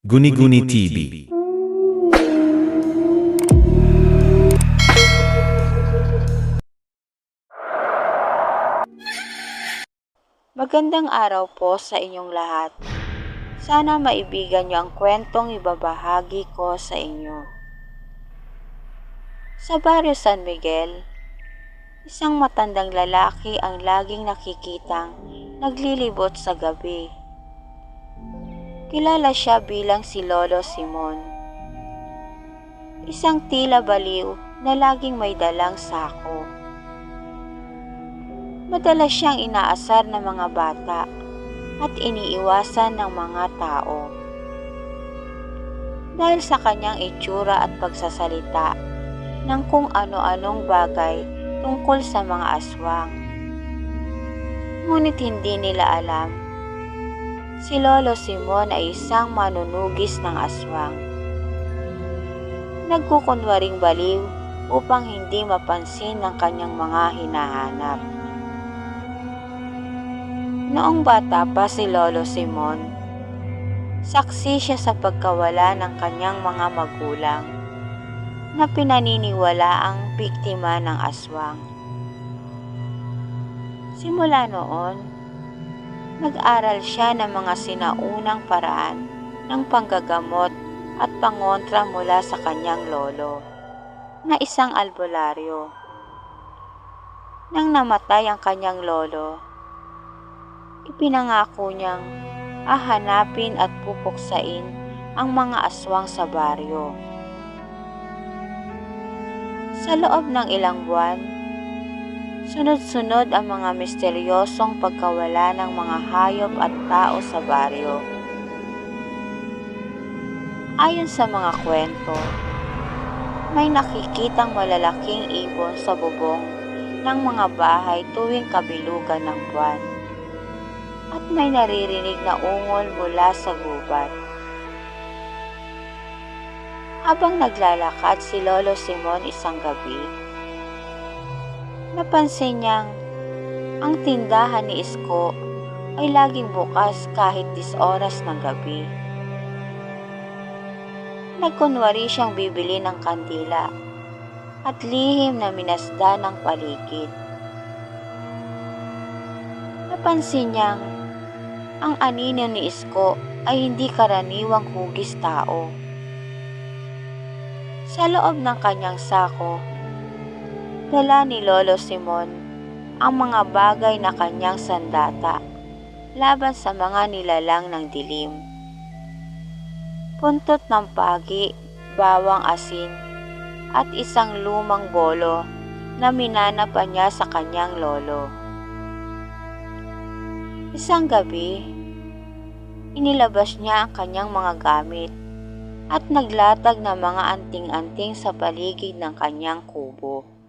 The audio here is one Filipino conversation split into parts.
Guni-Guni TV. Magandang araw po sa inyong lahat. Sana maibigan niyo ang kwentong ibabahagi ko sa inyo. Sa baryo San Miguel, isang matandang lalaki ang laging nakikitang naglilibot sa gabi. Kilala siya bilang si Lolo Simon. Isang tila baliw na laging may dalang sako. Madalas siyang inaasar ng mga bata at iniiwasan ng mga tao. Dahil sa kanyang itsura at pagsasalita ng kung ano-anong bagay tungkol sa mga aswang. Ngunit hindi nila alam, si Lolo Simon ay isang manunugis ng aswang. Nagkukunwaring baliw upang hindi mapansin ng kanyang mga hinahanap. Noong bata pa si Lolo Simon, saksi siya sa pagkawala ng kanyang mga magulang na pinaniniwala ang biktima ng aswang. Simula noon, nag-aral siya ng mga sinaunang paraan ng panggagamot at pangontra mula sa kanyang lolo na isang albularyo. Nang namatay ang kanyang lolo, ipinangako niyang ahanapin at pupuksain ang mga aswang sa baryo. Sa loob ng ilang buwan, sunod-sunod ang mga misteryosong pagkawala ng mga hayop at tao sa baryo. Ayon sa mga kwento, may nakikitang malalaking ibon sa bubong ng mga bahay tuwing kabilugan ng buwan at may naririnig na ungol mula sa gubat. Habang naglalakad si Lolo Simon isang gabi, napansin niyang ang tindahan ni Isko ay laging bukas kahit 10 oras ng gabi. Nagkunwari siyang bibili ng kandila at lihim na minasda ng paligid. Napansin niyang ang anino ni Isko ay hindi karaniwang hugis tao. Sa loob ng kanyang sako, dala ni Lolo Simon ang mga bagay na kanyang sandata laban sa mga nilalang ng dilim. Puntot ng pagi, bawang asin, at isang lumang bolo na minana pa niya sa kanyang lolo. Isang gabi, inilabas niya ang kanyang mga gamit at naglatag ng mga anting-anting sa paligid ng kanyang kubo.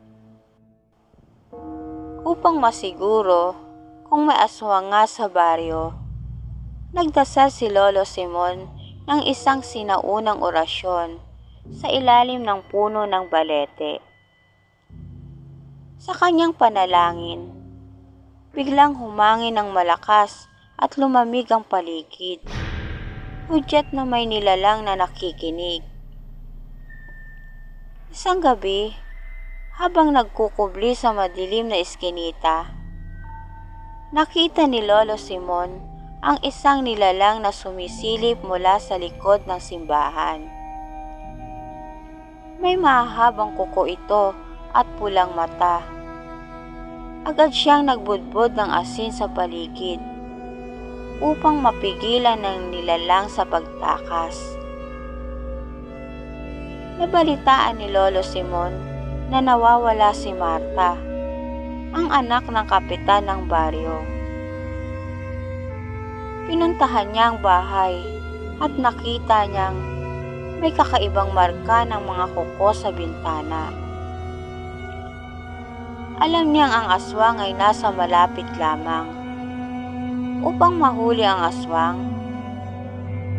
Upang masiguro kung may aswang nga sa baryo, nagdasal si Lolo Simon ng isang sinaunang orasyon sa ilalim ng puno ng balete. Sa kanyang panalangin, biglang humangin ng malakas at lumamig ang paligid. Hudyat na may nilalang na nakikinig. Isang gabi, habang nagkukubli sa madilim na eskinita, nakita ni Lolo Simon ang isang nilalang na sumisilip mula sa likod ng simbahan. May mahabang kuko ito at pulang mata. Agad siyang nagbudbod ng asin sa paligid upang mapigilan ng nilalang sa pagtakas. Nabalitaan ni Lolo Simon na nawawala si Marta, ang anak ng kapitan ng baryo. Pinuntahan niya ang bahay at nakita niyang may kakaibang marka ng mga kuko sa bintana. Alam niyang ang aswang ay nasa malapit lamang upang mahuli ang aswang,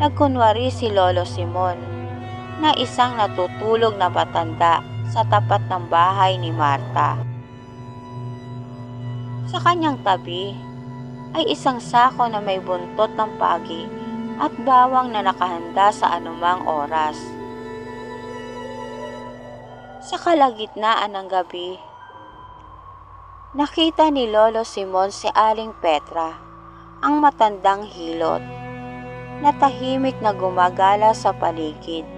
nagkunwari si Lolo Simon na isang natutulog na patanda sa tapat ng bahay ni Marta. Sa kanyang tabi ay isang sako na may buntot ng pagi at bawang na nakahanda sa anumang oras. Sa kalagitnaan ng gabi, nakita ni Lolo Simon si Aling Petra, ang matandang hilot, na tahimik na gumagala sa paligid.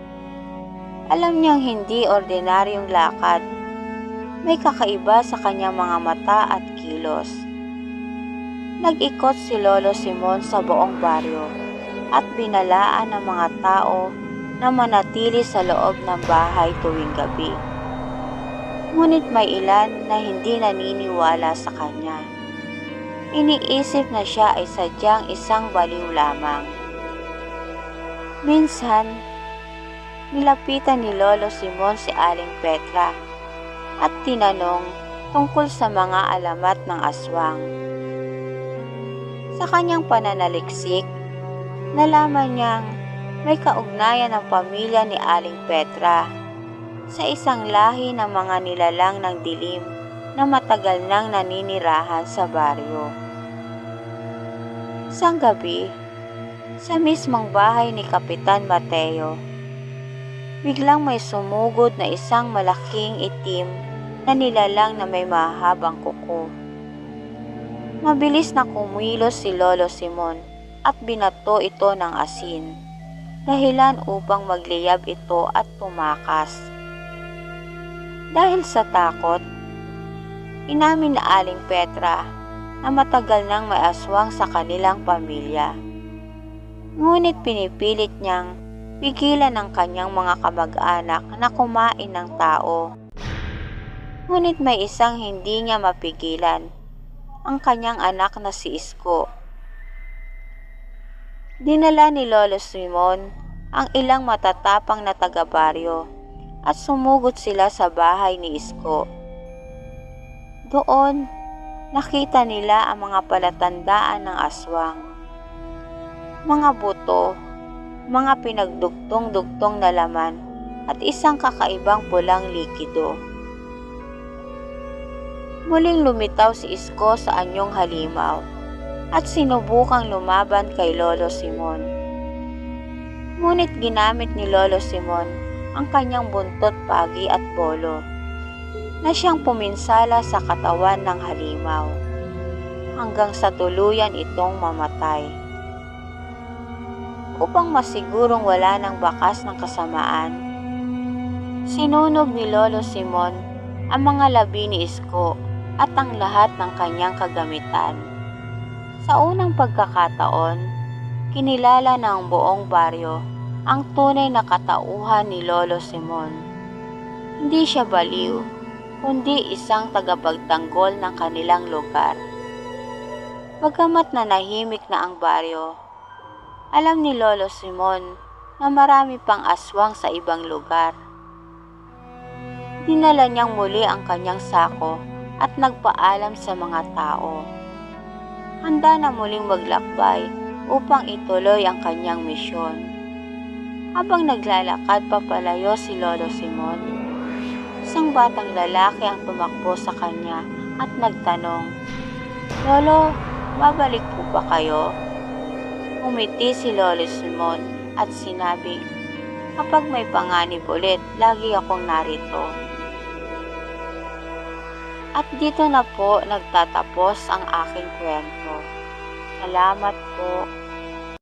Alam niyang hindi ordinaryong lakad. May kakaiba sa kanyang mga mata at kilos. Nag-ikot si Lolo Simon sa buong baryo at binalaan ng mga tao na manatili sa loob ng bahay tuwing gabi. Ngunit may ilan na hindi naniniwala sa kanya. Iniisip na siya ay sadyang isang baliw lamang. Minsan, nilapitan ni Lolo Simon si Aling Petra at tinanong tungkol sa mga alamat ng aswang. Sa kanyang pananaliksik, nalaman niyang may kaugnayan ng pamilya ni Aling Petra sa isang lahi ng mga nilalang ng dilim na matagal nang naninirahan sa baryo. Sang gabi, sa mismong bahay ni Kapitan Mateo, biglang may sumugod na isang malaking itim na nilalang na may mahabang kuko. Mabilis na kumilos si Lolo Simon at binato ito ng asin, dahilan upang magliyab ito at tumakas. Dahil sa takot, inamin na Aling Petra na matagal nang may aswang sa kanilang pamilya. Ngunit pinipilit niyang pigilan ng kanyang mga kamag-anak na kumain ng tao. Ngunit may isang hindi niya mapigilan, ang kanyang anak na si Isko. Dinala ni Lolo Simon ang ilang matatapang na taga-baryo at sumugod sila sa bahay ni Isko. Doon, nakita nila ang mga palatandaan ng aswang. Mga buto, mga pinagdugtong-dugtong na laman at isang kakaibang pulang likido. Muling lumitaw si Isko sa anyong halimaw at sinubukang lumaban kay Lolo Simon. Ngunit ginamit ni Lolo Simon ang kanyang buntot, pagi at bolo na siyang puminsala sa katawan ng halimaw hanggang sa tuluyan itong mamatay. Upang masigurong wala ng bakas ng kasamaan, sinunog ni Lolo Simon ang mga labi ni Isko at ang lahat ng kanyang kagamitan. Sa unang pagkakataon, kinilala ng buong baryo ang tunay na katauhan ni Lolo Simon. Hindi siya baliw, kundi isang tagapagtanggol ng kanilang lugar. Bagamat na nahimik na ang baryo, alam ni Lolo Simon na marami pang aswang sa ibang lugar. Dinala niyang muli ang kanyang sako at nagpaalam sa mga tao. Handa na muling maglakbay upang ituloy ang kanyang misyon. Habang naglalakad papalayo si Lolo Simon, isang batang lalaki ang tumakbo sa kanya at nagtanong, Lolo, babalik po ba kayo? Umiti si Lolo Simon at sinabi, Kapag may panganib ulit, lagi akong narito. At dito na po nagtatapos ang aking kwento. Salamat po.